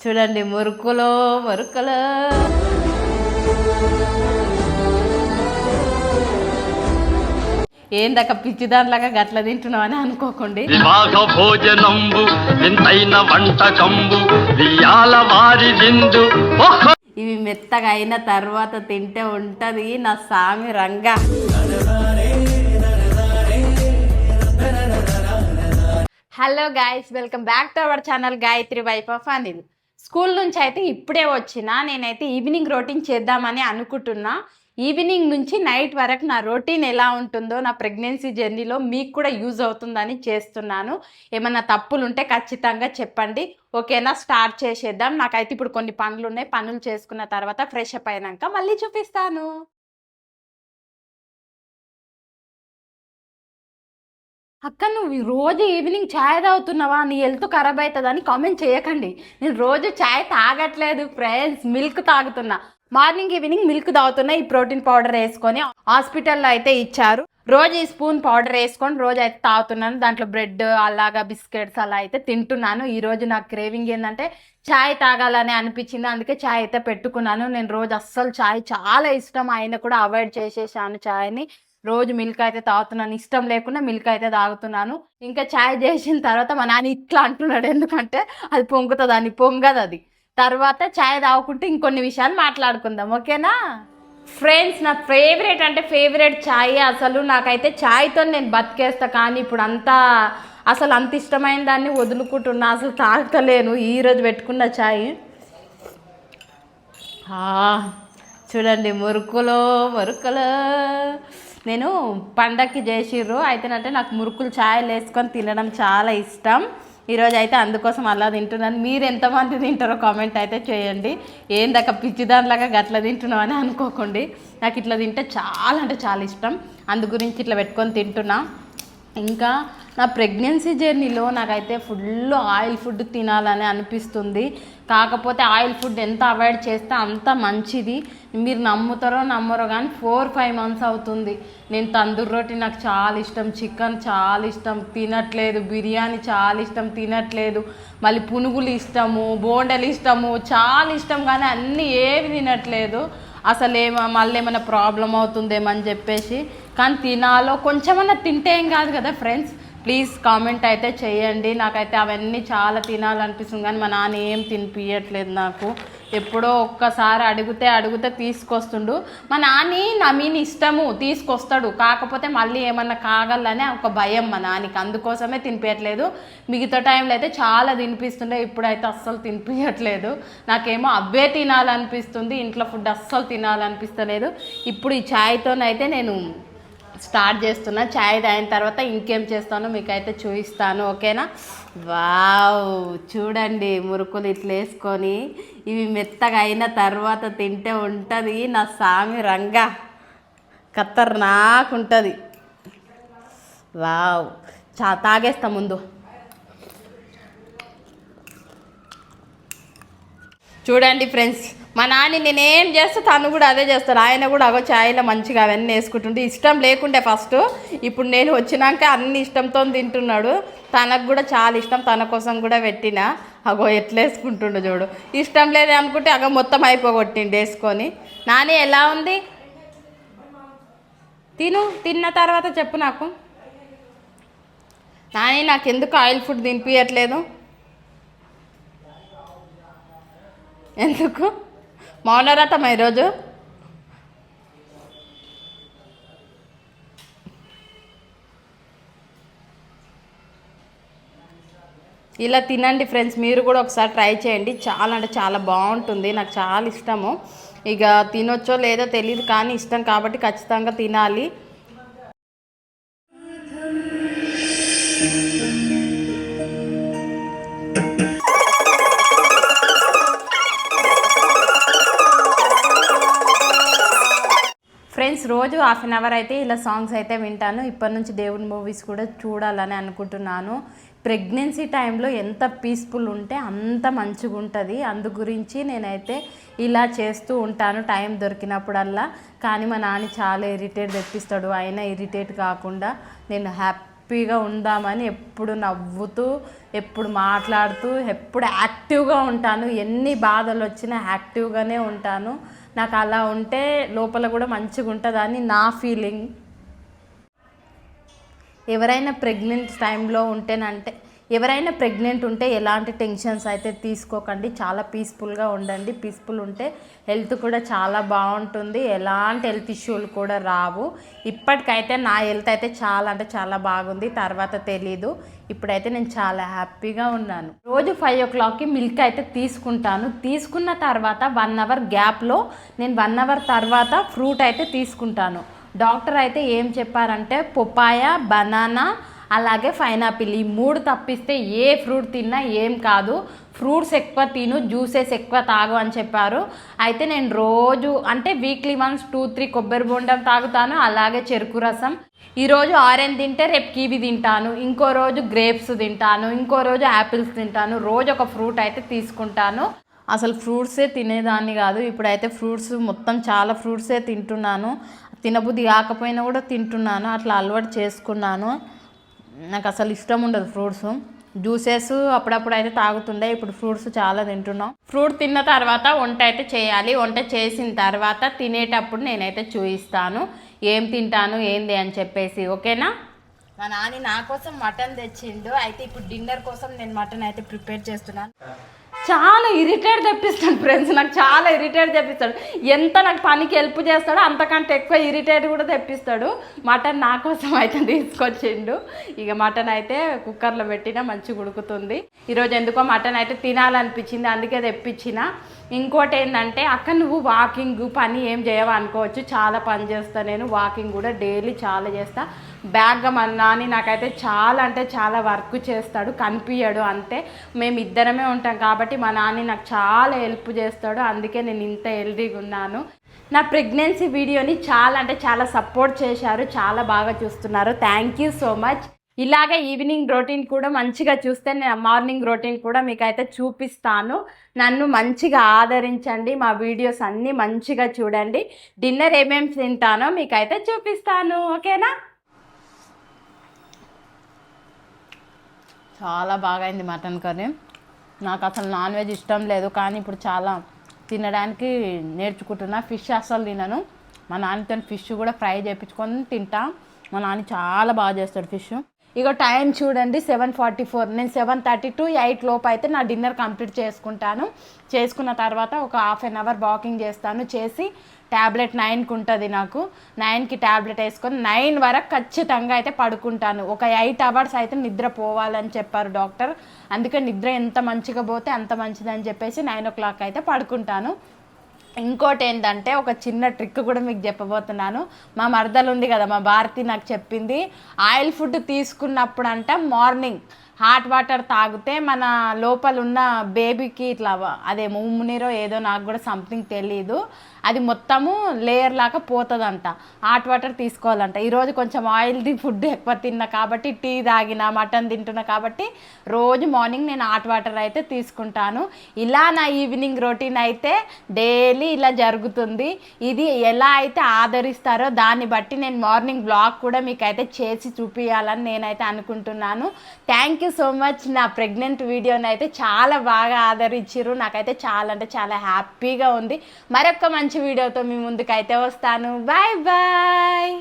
చూడండి మురుకులో మురుకులో. ఏందక్క పిచ్చి దానిలాగా గట్ల తింటున్నావు అని అనుకోకండి. వివాహ భోజనంబు వింతైన వంటకంబు వియాల వారి విందు. ఇవి మెత్తగా అయిన తర్వాత తింటే ఉంటది నా సామి Ranga. Hello guys welcome back to our channel Gayatri wife of Anil school నుంచి అయితే ఇప్పుడే వచ్చిన నేనైతే ఈవినింగ్ రొటీన్ చేద్దామని అనుకుంటున్నా. ఈవినింగ్ నుంచి నైట్ వరకు నా రొటీన్ ఎలా ఉంటుందో నా ప్రెగ్నెన్సీ జర్నీలో మీకు కూడా యూజ్ అవుతుందని చేస్తున్నాను. ఏమైనా తప్పులు ఉంటే ఖచ్చితంగా చెప్పండి. ఓకేనా? స్టార్ట్ చేసేద్దాం. నాకైతే ఇప్పుడు కొన్ని పనులు ఉన్నాయి పనులు చేసుకున్న తర్వాత ఫ్రెష్ అప్ అయినాక మళ్ళీ చూపిస్తాను. అక్క నువ్వు రోజు ఈవినింగ్ ఛాయ్ తాగుతున్నావా? నీ హెల్త్ ఖరాబ్ అవుతుందని కామెంట్ చేయకండి. నేను రోజు ఛాయ్ తాగట్లేదు ఫ్రెండ్స్ మిల్క్ తాగుతున్నా. మార్నింగ్ ఈవినింగ్ మిల్క్ తాగుతున్నా. ఈ ప్రోటీన్ పౌడర్ వేసుకొని హాస్పిటల్లో అయితే ఇచ్చారు. రోజు ఈ స్పూన్ పౌడర్ వేసుకొని రోజు అయితే తాగుతున్నాను. దాంట్లో బ్రెడ్ అలాగా బిస్కెట్స్ అలా అయితే తింటున్నాను. ఈరోజు నాకు క్రేవింగ్ ఏంటంటే ఛాయ్ తాగాలని అనిపించింది. అందుకే ఛాయ్ అయితే పెట్టుకున్నాను. నేను రోజు అస్సలు ఛాయ్ చాలా ఇష్టం. ఆయన కూడా అవాయిడ్ చేసేసాను ఛాయ్ని రోజు మిల్క్ అయితే తాగుతున్నాను ఇష్టం లేకుండా మిల్క్ అయితే తాగుతున్నాను. ఇంకా ఛాయ్ చేసిన తర్వాత మా నాన్న ఇట్లా అంటున్నాడు ఎందుకంటే అది పొంగుతుంది అని పొంగదు అది. తర్వాత ఛాయ్ తాగుకుంటే ఇంకొన్ని విషయాలు మాట్లాడుకుందాం ఓకేనా? ఫ్రెండ్స్ నా ఫేవరెట్ అంటే ఫేవరెట్ ఛాయ్ అసలు. నాకైతే ఛాయ్తో నేను బతికేస్తా కానీ ఇప్పుడు అంతా అసలు అంత ఇష్టమైన దాన్ని వదులుకుంటున్నా అసలు తాగుతలేను. ఈరోజు పెట్టుకున్న ఛాయ్ చూడండి మురుకులో మురుకులో. నేను పండక్కి చేసిర్రు. అయితేనంటే నాకు మురుకులు ఛాయలు వేసుకొని తినడం చాలా ఇష్టం. ఈరోజు అయితే అందుకోసం అలా తింటున్నాను. మీరు ఎంతమంది తింటారో కామెంట్ అయితే చేయండి. ఏందక్క పిచ్చి దానిలాగా గట్ల తింటున్నావు అని అనుకోకండి. నాకు ఇట్లా తింటే చాలా అంటే చాలా ఇష్టం. అందు గురించి ఇట్లా పెట్టుకొని తింటున్నా. ఇంకా నా ప్రెగ్నెన్సీ జర్నీలో నాకైతే ఫుల్ ఆయిల్ ఫుడ్ తినాలని అనిపిస్తుంది. కాకపోతే ఆయిల్ ఫుడ్ ఎంత అవాయిడ్ చేస్తే అంత మంచిది. మీరు నమ్ముతారో నమ్మరో కానీ ఫోర్ ఫైవ్ మంత్స్ అవుతుంది. నేను తందూరి రోటీ నాకు చాలా ఇష్టం. చికెన్ చాలా ఇష్టం. తినట్లేదు. బిర్యానీ చాలా ఇష్టం. తినట్లేదు. మళ్ళీ పునుగులు ఇష్టము బోండలు ఇష్టము చాలా ఇష్టం కానీ అన్నీ ఏవి తినట్లేదు. అసలు ఏమో మళ్ళీ ఏమైనా ప్రాబ్లం అవుతుందేమో అని చెప్పేసి కానీ తినాలో కొంచెమన్నా తింటే ఏం కాదు కదా ఫ్రెండ్స్? ప్లీజ్ కామెంట్ అయితే చేయండి. నాకైతే అవన్నీ చాలా తినాలనిపిస్తుంది కానీ మా నాన్న ఏం తినిపించట్లేదు నాకు. ఎప్పుడో ఒక్కసారి అడిగితే అడిగితే తీసుకొస్తుండు. మా నాని నా మీన ఇష్టము తీసుకొస్తాడు. కాకపోతే మళ్ళీ ఏమన్నా కాగలనే ఒక భయం మా నాన్నకి అందుకోసమే తినిపించట్లేదు మిగతా టైంలో అయితే చాలా తినిపిస్తుండే. ఇప్పుడైతే అస్సలు తినిపించట్లేదు నాకేమో అవే తినాలనిపిస్తుంది. ఇంట్లో ఫుడ్ అస్సలు తినాలనిపిస్తలేదు. ఇప్పుడు ఈ ఛాయ్తోనైతే నేను స్టార్ట్ చేస్తున్నా. ఛాయ్ తాగిన తర్వాత ఇంకేం చేస్తానో మీకైతే చూపిస్తాను ఓకేనా? వావ్ చూడండి మురుకులు ఇట్లా వేసుకొని ఇవి మెత్తగా అయిన తర్వాత తింటే ఉంటుంది నా సామి రంగా. ఖతర్నాక్ ఉంటుంది. వావ్ చా తాగేస్తా ముందు. చూడండి ఫ్రెండ్స్ మా నాన్న నేనేం చేస్తే తను కూడా అదే చేస్తాడు. ఆయన కూడా అగో ఛాయ్లో మంచిగా అవన్నీ వేసుకుంటుంటే ఇష్టం లేకుండే ఫస్ట్. ఇప్పుడు నేను వచ్చినాక అన్ని ఇష్టంతో తింటున్నాడు. తనకు కూడా చాలా ఇష్టం. తన కోసం కూడా పెట్టిన. అగో ఎట్లా వేసుకుంటుండో చూడు. ఇష్టం లేదు అనుకుంటే అగో మొత్తం అయిపోగొట్టిండు వేసుకొని. నాని ఎలా ఉంది? తిను. తిన్న తర్వాత చెప్పు నాకు. నాని నాకు ఎందుకు ఆయిల్ ఫుడ్ తినిపించట్లేదు ఎందుకు? మౌనరథం ఈరోజు ఇలా తినండి ఫ్రెండ్స్ మీరు కూడా ఒకసారి ట్రై చేయండి. చాలా అంటే చాలా బాగుంటుంది నాకు చాలా ఇష్టము. ఇక తినొచ్చో లేదో తెలియదు కానీ ఇష్టం కాబట్టి ఖచ్చితంగా తినాలి. రోజు హాఫ్ అన్ అవర్ అయితే ఇలా సాంగ్స్ అయితే వింటాను. ఇప్పటి నుంచి దేవుని మూవీస్ కూడా చూడాలని అనుకుంటున్నాను. ప్రెగ్నెన్సీ టైంలో ఎంత పీస్ఫుల్ ఉంటే అంత మంచిగా ఉంటుంది. అందు గురించి నేనైతే ఇలా చేస్తూ ఉంటాను. టైం దొరికినప్పుడల్లా. కానీ మా నాన్న చాలా ఇరిటేట్ తెప్పిస్తాడు. అయినా ఇరిటేట్ కాకుండా నేను హ్యాపీగా ఉందామని ఎప్పుడు నవ్వుతూ ఎప్పుడు మాట్లాడుతూ ఎప్పుడు యాక్టివ్గా ఉంటాను. ఎన్ని బాధలు వచ్చినా యాక్టివ్గానే ఉంటాను. నాకు అలా ఉంటే లోపల కూడా మంచిగా ఉంటుందని నా ఫీలింగ్ ఎవరైనా ప్రెగ్నెంట్ టైంలో ఉంటేనంటే ఎవరైనా ప్రెగ్నెంట్ ఉంటే ఎలాంటి టెన్షన్స్ అయితే తీసుకోకండి. చాలా పీస్ఫుల్గా ఉండండి. పీస్ఫుల్ ఉంటే హెల్త్ కూడా చాలా బాగుంటుంది. ఎలాంటి హెల్త్ ఇష్యూలు కూడా రావు. ఇప్పటికైతే నా హెల్త్ అయితే చాలా అంటే చాలా బాగుంది. తర్వాత తెలీదు. ఇప్పుడైతే నేను చాలా హ్యాపీగా ఉన్నాను. రోజు ఫైవ్ ఓ క్లాక్కి మిల్క్ అయితే తీసుకుంటాను. తీసుకున్న తర్వాత వన్ అవర్ గ్యాప్లో నేను వన్ అవర్ తర్వాత ఫ్రూట్ అయితే తీసుకుంటాను. డాక్టర్ అయితే ఏం చెప్పారంటే పొపాయ బనానా అలాగే పైనాపిల్. ఈ మూడు తప్పిస్తే ఏ ఫ్రూట్ తిన్నా ఏం కాదు. ఫ్రూట్స్ ఎక్కువ తిను జ్యూసెస్ ఎక్కువ తాగు అని చెప్పారు. అయితే నేను రోజు అంటే వీక్లీ వన్స్ టూ త్రీ కొబ్బరి బొండం తాగుతాను అలాగే చెరుకు రసం. ఈరోజు ఆరెంజ్ తింటే రేపు కీవి తింటాను. ఇంకో రోజు గ్రేప్స్ తింటాను ఇంకో రోజు యాపిల్స్ తింటాను. రోజు ఒక ఫ్రూట్ అయితే తీసుకుంటాను. అసలు ఫ్రూట్సే తినేదాన్ని కాదు. ఇప్పుడైతే ఫ్రూట్స్ మొత్తం చాలా ఫ్రూట్సే తింటున్నాను. తినబుద్ధి కాకపోయినా కూడా తింటున్నాను. అట్లా అలవాటు చేసుకున్నాను. నాకు అసలు ఇష్టం ఉండదు ఫ్రూట్స్. జ్యూసెస్ అప్పుడప్పుడు అయితే తాగుతుండే ఇప్పుడు ఫ్రూట్స్ చాలా తింటున్నాం. ఫ్రూట్ తిన్న తర్వాత వంట అయితే చేయాలి. వంట చేసిన తర్వాత తినేటప్పుడు నేనైతే చూపిస్తాను ఏం తింటాను ఏంది అని చెప్పేసి ఓకేనా? మా నాని నా కోసం మటన్ తెచ్చిండు. అయితే ఇప్పుడు డిన్నర్ కోసం నేను మటన్ అయితే ప్రిపేర్ చేస్తున్నాను. చాలా ఇరిటేట్ తెప్పిస్తాడు ఫ్రెండ్స్ నాకు చాలా ఇరిటేట్ తెప్పిస్తాడు. ఎంత నాకు పనికి హెల్ప్ చేస్తాడో అంతకంటే ఎక్కువ ఇరిటేట్ కూడా తెప్పిస్తాడు. మటన్ నా కోసం అయితే తీసుకొచ్చిండు. ఇక మటన్ అయితే కుక్కర్లో పెట్టినా మంచిగా ఉడుకుతుంది. ఈరోజు ఎందుకో మటన్ అయితే తినాలనిపించింది అందుకే తెప్పించిన. ఇంకోటి ఏంటంటే అక్క నువ్వు వాకింగ్ పని ఏం చేయవా అనుకోవచ్చు చాలా పని చేస్తా. నేను వాకింగ్ కూడా డైలీ చాలా చేస్తా. బ్యాగ్గా మా నాని నాకైతే చాలా అంటే చాలా వర్క్ చేస్తాడు కనిపించడు అంతే. మేము ఇద్దరమే ఉంటాం కాబట్టి మా నాని నాకు చాలా హెల్ప్ చేస్తాడు అందుకే నేను ఇంత హెల్దీగా ఉన్నాను. నా ప్రెగ్నెన్సీ వీడియోని చాలా అంటే చాలా సపోర్ట్ చేశారు చాలా బాగా చూస్తున్నారు. థ్యాంక్ యూ సో మచ్ ఇలాగే ఈవినింగ్ రొటీన్ కూడా మంచిగా చూస్తే నేను మార్నింగ్ రొటీన్ కూడా మీకైతే చూపిస్తాను. నన్ను మంచిగా ఆదరించండి మా వీడియోస్ అన్నీ మంచిగా చూడండి. డిన్నర్ ఏమేమి తింటానో మీకైతే చూపిస్తాను ఓకేనా? చాలా బాగా అయింది మటన్ కర్రీ. నాకు అసలు నాన్ వెజ్ ఇష్టం లేదు కానీ ఇప్పుడు చాలా తినడానికి నేర్చుకుంటున్నా. ఫిష్ అసలు తినను. మా నాన్నతో ఫిష్ కూడా ఫ్రై చేయించుకొని తింటా. మా నాన్న చాలా బాగా చేస్తాడు ఫిష్. ఇక టైం చూడండి సెవెన్ ఫార్టీ ఫోర్. నేను సెవెన్ థర్టీ టు ఎయిట్ లోపు అయితే నా డిన్నర్ కంప్లీట్ చేసుకుంటాను. చేసుకున్న తర్వాత ఒక హాఫ్ అన్ అవర్ వాకింగ్ చేస్తాను. చేసి ట్యాబ్లెట్ నైన్కి ఉంటుంది నాకు. నైన్కి ట్యాబ్లెట్ వేసుకొని నైన్ వరకు ఖచ్చితంగా అయితే పడుకుంటాను. ఒక ఎయిట్ అవర్స్ అయితే నిద్ర పోవాలని చెప్పారు డాక్టర్. అందుకే నిద్ర ఎంత మంచిగా పోతే అంత మంచిదని చెప్పేసి నైన్ ఓ క్లాక్ అయితే పడుకుంటాను. ఇంకోటి ఏంటంటే ఒక చిన్న ట్రిక్ కూడా మీకు చెప్పబోతున్నాను. మా మరదలు ఉంది కదా మా భారతి నాకు చెప్పింది ఆయిల్ ఫుడ్ తీసుకున్నప్పుడు అంట మార్నింగ్ హాట్ వాటర్ తాగితే మన లోపల ఉన్న బేబీకి ఇట్లా అదే ఉమ్మునీరో ఏదో నాకు కూడా సంథింగ్ తెలియదు అది మొత్తము లేయర్ లాగా పోతుందంట. Hot water తీసుకోవాలంట. ఈరోజు కొంచెం ఆయిల్ది ఫుడ్ ఎక్కువ తిన్నా కాబట్టి టీ తాగిన మటన్ తింటున్నా కాబట్టి రోజు మార్నింగ్ నేను హాట్ వాటర్ అయితే తీసుకుంటాను. ఇలా నా ఈవినింగ్ రొటీన్ అయితే డైలీ ఇలా జరుగుతుంది. ఇది ఎలా అయితే ఆదరిస్తారో దాన్ని బట్టి నేను మార్నింగ్ బ్లాగ్ కూడా మీకైతే చేసి చూపించాలని నేనైతే అనుకుంటున్నాను. థ్యాంక్ యూ సో మచ్ నా ప్రెగ్నెంట్ వీడియోని అయితే చాలా బాగా ఆదరించారు నాకైతే చాలా అంటే చాలా హ్యాపీగా ఉంది. మరొక మంచి మంచి వీడియోతో మీ ముందుకైతే వస్తాను. Bye bye.